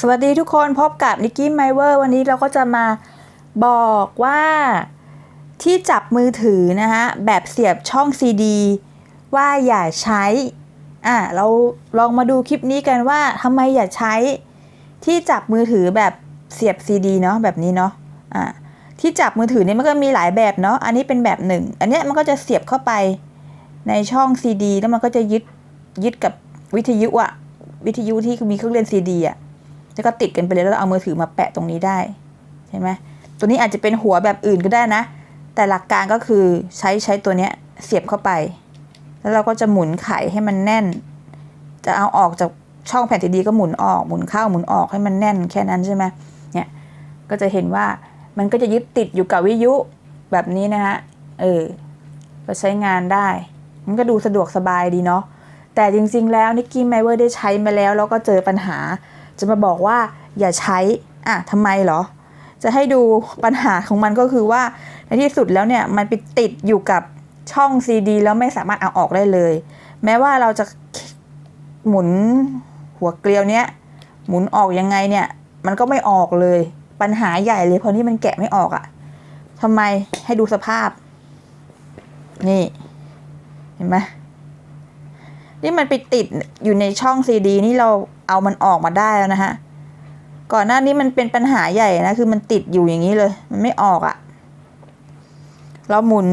สวัสดีทุกคนพบกับนิกกี้ไมเวอร์วันนี้เราก็จะมาบอกว่าที่จับมือถือนะฮะ แบบเสียบช่องซีดี ว่าอย่าใช้ อะ เราลองมาดูคลิปนี้กันว่าทำไมอย่าใช้ ที่จับมือถือแบบเสียบซีดีเนาะแบบนี้เนาะอะที่จับมือถือเนี่ยมันก็มีหลายแบบเนาะอันนี้เป็นแบบหนึ่ง อันเนี้ยมันก็จะเสียบเข้าไปในช่องซีดีแล้วมันก็จะยึดยึดกับวิทยุอะวิทยุที่มีเครื่องเล่นซีดีอะ แล้วก็ติดกันไปเลยแล้วเอามือถือมาแปะตรงนี้ได้ใช่ไหมตัวนี้อาจจะเป็นหัวแบบอื่นก็ได้นะ แต่หลักการก็คือใช้ใช้ตัวเนี้ยเสียบเข้าไป แล้วเราก็จะหมุนไขให้มันแน่น จะเอาออกจากช่องแผ่นซีดีก็หมุนออกหมุนเข้าหมุนออกให้มันแน่นแค่นั้นใช่ไหมเนี่ยก็จะเห็นว่ามันก็จะยึดติดอยู่กับวิทยุแบบนี้นะฮะเออก็ใช้งานได้ มันก็ดูสะดวกสบายดีเนาะแต่จริงๆแล้วนิกกี้ไมเวอร์ได้ใช้มาแล้วแล้วก็เจอปัญหา จะมาบอกว่าอย่าใช้อะทำไมเหรอ จะให้ดูปัญหาของมันก็คือว่าในที่สุดแล้วเนี่ยมันไปติดอยู่กับช่องซีดีแล้วไม่สามารถเอาออกได้เลย แม้ว่าเราจะหมุนหัวเกลียวเนี้ยหมุนออกยังไงเนี่ย มันก็ไม่ออกเลย ปัญหาใหญ่เลยเพราะนี่มันแกะไม่ออกอะ่ะทำไมให้ดูสภาพ นี่ เห็นไหม นี่มันไปติดอยู่ในช่องซีดีนี่เราเอามันออกมาได้แล้วนะฮะ ก่อนหน้านี้มันเป็นปัญหาใหญ่นะ คือมันติดอยู่อย่างนี้เลย มันไม่ออกอะ่ะ เราหมุน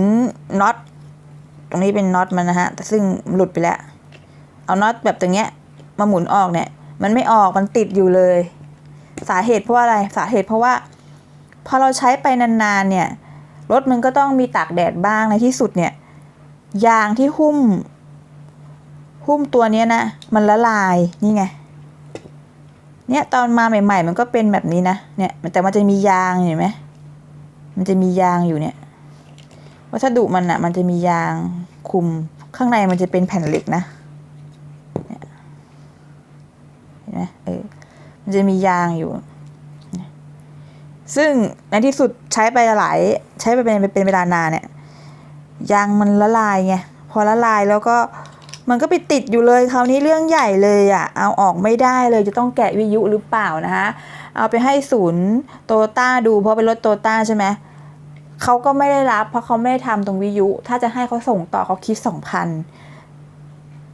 น็อต ตรงนี้เป็นน็อตมันนะฮะ แต่ซึ่งหลุดไปแล้ว เอาน็อตแบบตรงเนี้ย มาหมุนออกเนี่ย มันไม่ออก มันติดอยู่เลย สาเหตุเพราะอะไร สาเหตุเพราะว่า พอเราใช้ไปนานๆเนี่ย รถมันก็ต้องมีตากแดดบ้างในที่สุดเนี่ย ยางที่หุ้ม หุ้มตัวเนี้ยนะ มันละลายนี่ไงเนี่ยตอนมาใหม่ ๆ มันก็เป็นแบบนี้นะเนี่ยแต่มันจะมียางเห็นไหมมันจะมียางอยู่เนี่ยวัสดุมันอะมันจะมียางคุมข้างในมันจะเป็นแผ่นเหล็กนะเนี่ยเห็นไหมเออมันจะมียางอยู่ ซึ่งในที่สุดใช้ไปหลายใช้ไปเป็นเป็นเวลานานเนี่ยยางมันละลายไงพอละลายแล้วก็ มันก็ไปติดอยู่เลยคราวนี้เรื่องใหญ่เลยอะ่ะเอาออกไม่ได้เลยจะต้องแกะวิยุหรือเปล่านะคะเอาไปให้ศูนย์โตต้าดูเพราะเป็นรถโตต้าใช่ไหมเขาก็ไม่ได้รับ เพราะเขาไม่ได้ทำตรงวิยุ ถ้าจะให้เขาส่งต่อเขาคิดสองพัน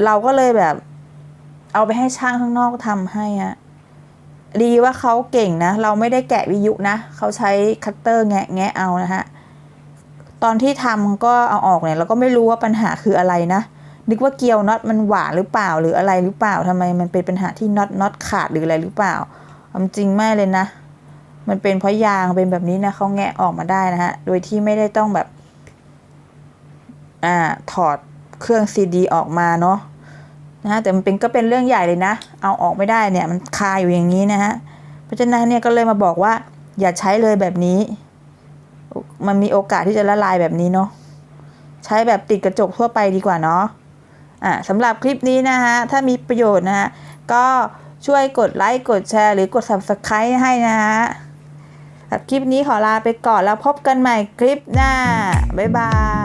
เราก็เลยแบบ เอาไปให้ช่างข้างนอกทำให้อะดีว่าเขาเก่งนะ เราไม่ได้แกะวิยุนะเขาใช้คัตเตอร์แงะแงะเอานะฮะตอนที่ทำก็เอาออกเนี่ยเราก็ไม่รู้ว่าปัญหาคืออะไรนะ นึกว่าเกียวน็อตมันหวานหรือเปล่าหรืออะไรหรือเปล่าทำไมมันเป็นปัญหาที่น็อตน็อตขาดหรืออะไรหรือเปล่าความจริงไม่เลยนะ มันเป็นเพราะยางเป็นแบบนี้นะเขาแงะออกมาได้นะฮะโดยที่ไม่ได้ต้องแบบอ่าถอดเครื่องซีดีออกมาเนาะนะฮะแต่มันเป็นก็เป็นเรื่องใหญ่เลยนะ เอาออกไม่ได้เนี่ยมันคาอยู่อย่างนี้นะฮะเพราะฉะนั้นเนี่ยก็เลยมาบอกว่า อย่าใช้เลยแบบนี้ มันมีโอกาสที่จะละลายแบบนี้เนาะใช้แบบติดกระจกทั่วไปดีกว่าเนาะ อ่าสำหรับคลิปนี้นะฮะถ้ามีประโยชน์นะฮะก็ช่วยกดไลค์กดแชร์หรือกด subscribe ให้นะฮะคลิปนี้ขอลาไปก่อนแล้วพบกันใหม่คลิปหน้า บ๊ายบาย